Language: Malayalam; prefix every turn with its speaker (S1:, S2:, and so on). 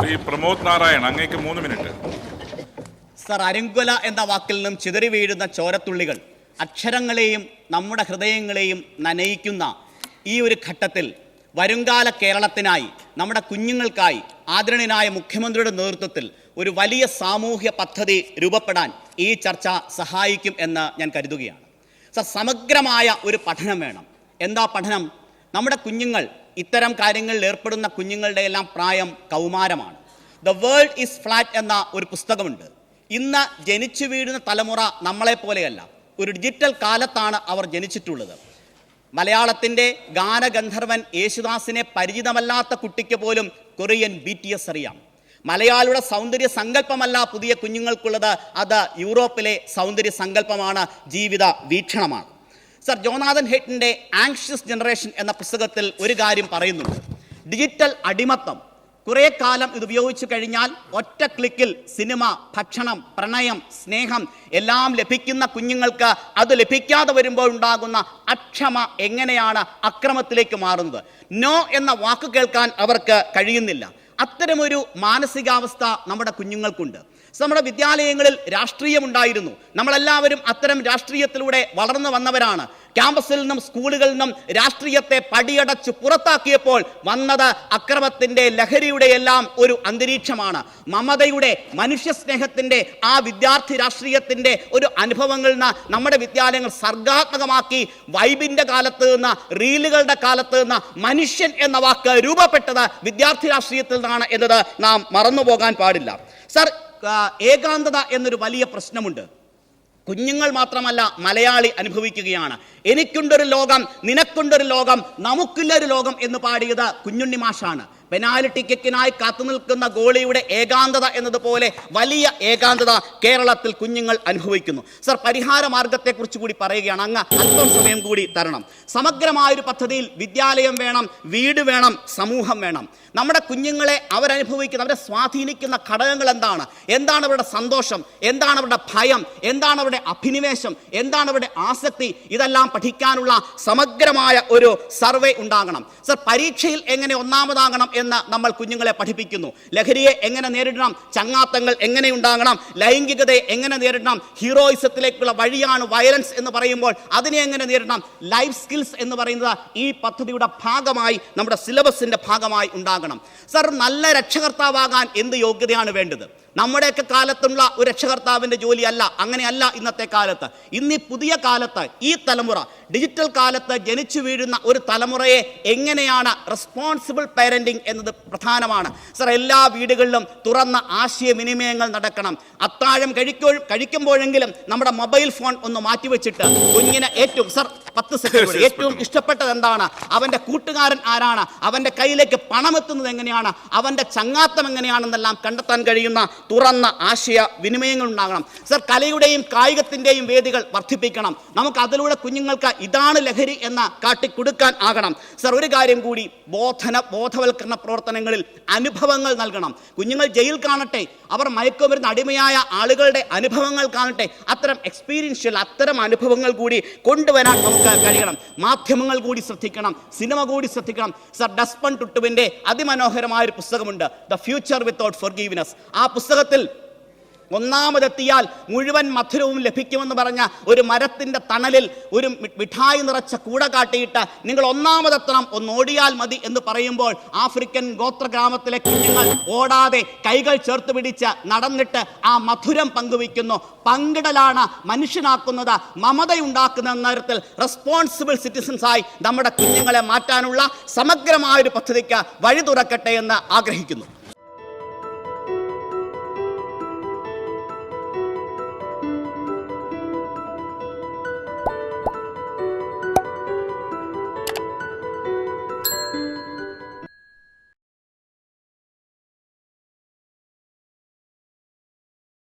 S1: ശ്രീ പ്രമോദ് നാരായൺ അങ്ങേക്ക് മൂന്ന് മിനിറ്റ്.
S2: സർ അരുങ്കൊല എന്ന വാക്കിൽ നിന്നും ചിതറി വീഴുന്ന ചോരത്തുള്ളികൾ അക്ഷരങ്ങളെയും നമ്മുടെ ഹൃദയങ്ങളെയും നനയിക്കുന്ന ഈ ഒരു ഘട്ടത്തിൽ വരുംകാല കേരളത്തിനായി നമ്മുടെ കുഞ്ഞുങ്ങൾക്കായി ആദരണീയനായ മുഖ്യമന്ത്രിയുടെ നേതൃത്വത്തിൽ ഒരു വലിയ സാമൂഹ്യ പദ്ധതി രൂപപ്പെടാൻ ഈ ചർച്ച സഹായിക്കും എന്ന് ഞാൻ കരുതുകയാണ്. സർ സമഗ്രമായ ഒരു പഠനം വേണം. എന്താ പഠനം? നമ്മുടെ കുഞ്ഞുങ്ങൾ ഇത്തരം കാര്യങ്ങളിൽ ഏർപ്പെടുന്ന കുഞ്ഞുങ്ങളുടെ എല്ലാം പ്രായം കൗമാരമാണ്. ദ വേൾഡ് ഈസ് ഫ്ലാറ്റ് എന്ന ഒരു പുസ്തകമുണ്ട്. ഇന്ന് ജനിച്ചു വീഴുന്ന തലമുറ നമ്മളെ പോലെയല്ല. ഒരു ഡിജിറ്റൽ കാലത്താണ് അവർ ജനിച്ചിട്ടുള്ളത്. മലയാളത്തിന്റെ ഗാനഗന്ധർവൻ യേശുദാസിനെ പരിചിതമല്ലാത്ത കുട്ടിക്ക് പോലും കൊറിയൻ ബി ടി എസ് അറിയാം. മലയാളിയുടെ സൗന്ദര്യ സങ്കല്പമല്ല പുതിയ കുഞ്ഞുങ്ങൾക്കുള്ളത്. അത് യൂറോപ്പിലെ സൗന്ദര്യ സങ്കല്പമാണ്. ജീവിത വീക്ഷണമാണ്. സർ ജോനാഥൻ ഹെറ്റിന്റെ ആങ്ഷ്യസ് ജനറേഷൻ എന്ന പുസ്തകത്തിൽ ഒരു കാര്യം പറയുന്നുണ്ട്. ഡിജിറ്റൽ അടിമത്തം. കുറേ കാലം ഇത് ഉപയോഗിച്ചു കഴിഞ്ഞാൽ ഒറ്റ ക്ലിക്കിൽ സിനിമ ഭക്ഷണം പ്രണയം സ്നേഹം എല്ലാം ലഭിക്കുന്ന കുഞ്ഞുങ്ങൾക്ക് അത് ലഭിക്കാതെ വരുമ്പോൾ ഉണ്ടാകുന്ന അക്ഷമ എങ്ങനെയാണ് അക്രമത്തിലേക്ക് മാറുന്നത്? നോ എന്ന വാക്ക് കേൾക്കാൻ അവർക്ക് കഴിയുന്നില്ല. അത്തരമൊരു മാനസികാവസ്ഥ നമ്മുടെ കുഞ്ഞുങ്ങൾക്കുണ്ട്. നമ്മുടെ വിദ്യാലയങ്ങളിൽ രാഷ്ട്രീയമുണ്ടായിരുന്നു. നമ്മളെല്ലാവരും അത്തരം രാഷ്ട്രീയത്തിലൂടെ വളർന്നു വന്നവരാണ്. ക്യാമ്പസിൽ നിന്നും സ്കൂളുകളിൽ നിന്നും രാഷ്ട്രീയത്തെ പടിയടച്ച് പുറത്താക്കിയപ്പോൾ വന്നത് അക്രമത്തിന്റെ ലഹരിയുടെ എല്ലാം ഒരു അന്തരീക്ഷമാണ്. മമതയുടെ മനുഷ്യസ്നേഹത്തിന്റെ ആ വിദ്യാർത്ഥി രാഷ്ട്രീയത്തിന്റെ ഒരു അനുഭവങ്ങളിൽ നിന്ന് നമ്മുടെ വിദ്യാലയങ്ങൾ സർഗാത്മകമാക്കി വൈബിന്റെ കാലത്ത് നിന്ന് റീലുകളുടെ കാലത്ത് നിന്ന് മനുഷ്യൻ എന്ന വാക്ക് രൂപപ്പെട്ടത് വിദ്യാർത്ഥി രാഷ്ട്രീയത്തിൽ നിന്നാണ് എന്നത് നാം മറന്നുപോകാൻ പാടില്ല. സർ ഏകാന്തത എന്നൊരു വലിയ പ്രശ്നമുണ്ട്. കുഞ്ഞുങ്ങൾ മാത്രമല്ല മലയാളി അനുഭവിക്കുകയാണ്. എനിക്കുണ്ടൊരു ലോകം നിനക്കുണ്ടൊരു ലോകം നമുക്കില്ലൊരു ലോകം എന്ന് പാടിയത് കുഞ്ഞുണ്ണി മാഷാണ്. പെനാൽറ്റി കിക്കിനായി കാത്തു നിൽക്കുന്ന ഗോളിയുടെ ഏകാന്തത എന്നതുപോലെ വലിയ ഏകാന്തത കേരളത്തിൽ കുഞ്ഞുങ്ങൾ അനുഭവിക്കുന്നു. സർ പരിഹാര മാർഗത്തെക്കുറിച്ച് കൂടി പറയുകയാണ്. അങ്ങ് അല്പം സമയം കൂടി തരണം. സമഗ്രമായൊരു പദ്ധതിയിൽ വിദ്യാലയം വേണം വീട് വേണം സമൂഹം വേണം. നമ്മുടെ കുഞ്ഞുങ്ങളെ അവരനുഭവിക്കുന്ന അവരെ സ്വാധീനിക്കുന്ന ഘടകങ്ങൾ എന്താണ്? എന്താണ് അവരുടെ സന്തോഷം? എന്താണ് അവരുടെ ഭയം? എന്താണ് അവരുടെ അഭിനിവേശം? എന്താണ് അവരുടെ ആസക്തി? ഇതെല്ലാം പഠിക്കാനുള്ള സമഗ്രമായ ഒരു സർവേ ഉണ്ടാകണം. സർ പരീക്ഷയിൽ എങ്ങനെ ഒന്നാമതാകണം എന്ന് നമ്മൾ കുഞ്ഞുങ്ങളെ പഠിപ്പിക്കുന്നു. ലഹരിയെ എങ്ങനെ നേരിടണം ചങ്ങാത്തങ്ങൾ എങ്ങനെ ഉണ്ടാകണം ലൈംഗികതയെ എങ്ങനെ നേരിടണം ഹീറോയിസത്തിലേക്കുള്ള വഴിയാണ് വയലൻസ് എന്ന് പറയുമ്പോൾ അതിനെ എങ്ങനെ നേരിടണം ലൈഫ് സ്കിൽസ് എന്ന് പറയുന്നത് ഈ പദ്ധതിയുടെ ഭാഗമായി നമ്മുടെ സിലബസിന്റെ ഭാഗമായി ഉണ്ടാകണം. സർ നല്ല രക്ഷകർത്താവാകാൻ എന്ത് യോഗ്യതയാണ് വേണ്ടത്? നമ്മുടെയൊക്കെ കാലത്തുള്ള ഒരു രക്ഷകർത്താവിന്റെ ജോലിയല്ല അങ്ങനെയല്ല ഇന്നത്തെ കാലത്ത്. ഇന്ന് ഈ പുതിയ കാലത്ത് ഈ തലമുറ ഡിജിറ്റൽ കാലത്ത് ജനിച്ചു വീഴുന്ന ഒരു തലമുറയെ എങ്ങനെയാണ് റെസ്പോൺസിബിൾ പേരന്റിങ് എന്നത് പ്രധാനമാണ്. സർ എല്ലാ വീടുകളിലും തുറന്ന ആശയവിനിമയങ്ങൾ നടക്കണം. അത്താഴം കഴിക്കോ കഴിക്കുമ്പോഴെങ്കിലും നമ്മുടെ മൊബൈൽ ഫോൺ ഒന്ന് മാറ്റിവെച്ചിട്ട് കുഞ്ഞിനെ ഏറ്റവും സർ പത്ത് സെക്കൻഡ് ഏറ്റവും ഇഷ്ടപ്പെട്ടത് എന്താണ് അവന്റെ കൂട്ടുകാരൻ ആരാണ്? അവന്റെ കയ്യിലേക്ക് പണം എത്തുന്നത് എങ്ങനെയാണ്? അവന്റെ ചങ്ങാത്തം എങ്ങനെയാണെന്നെല്ലാം കണ്ടെത്താൻ കഴിയുന്ന തുറന്ന ആശയ വിനിമയങ്ങൾ ഉണ്ടാകണം. സർ കലയുടെയും കായികത്തിന്റെയും വേദികൾ വർദ്ധിപ്പിക്കണം. നമുക്ക് അതിലൂടെ കുഞ്ഞുങ്ങൾക്ക് ഇതാണ് ലഹരി എന്ന കാട്ടിക്കൊടുക്കാൻ ആകണം. സർ ഒരു കാര്യം കൂടി ബോധന ബോധവൽക്കരണ പ്രവർത്തനങ്ങളിൽ അനുഭവങ്ങൾ നൽകണം. കുഞ്ഞുങ്ങൾ ജയിൽ കാണട്ടെ. അവർ മയക്കുമരുന്ന് അടിമയായ ആളുകളുടെ അനുഭവങ്ങൾ കാണട്ടെ. അത്തരം എക്സ്പീരിയൻഷ്യൽ അത്തരം അനുഭവങ്ങൾ കൂടി കൊണ്ടുവരാൻ നമുക്ക് കഴിയണം. മാധ്യമങ്ങൾ കൂടി ശ്രദ്ധിക്കണം. സിനിമ കൂടി ശ്രദ്ധിക്കണം. സർ ഡസ്പൺ ടുട്ടുവിന്റെ അതിമനോഹരമായ ഒരു പുസ്തകമുണ്ട്. The future without forgiveness ആ പുസ്തകത്തിൽ ഒന്നാമതെത്തിയാൽ മുഴുവൻ മധുരവും ലഭിക്കുമെന്ന് പറഞ്ഞ ഒരു മരത്തിന്റെ തണലിൽ ഒരു മിഠായി നിറച്ച കൂട കാട്ടിയിട്ട് നിങ്ങൾ ഒന്നാമതെത്തണം ഒന്ന് ഓടിയാൽ മതി എന്ന് പറയുമ്പോൾ ആഫ്രിക്കൻ ഗോത്ര ഗ്രാമത്തിലെ കുഞ്ഞുങ്ങൾ ഓടാതെ കൈകൾ ചേർത്ത് പിടിച്ച് നടന്നിട്ട് ആ മധുരം പങ്കുവയ്ക്കുന്നു. പങ്കിടലാണ് മനുഷ്യനാക്കുന്നത് മമതയുണ്ടാക്കുന്ന നേരത്തിൽ റെസ്പോൺസിബിൾ സിറ്റിസൺസായി നമ്മുടെ കുഞ്ഞുങ്ങളെ മാറ്റാനുള്ള സമഗ്രമായ ഒരു പദ്ധതിക്ക് വഴി തുറക്കട്ടെ എന്ന് ആഗ്രഹിക്കുന്നു.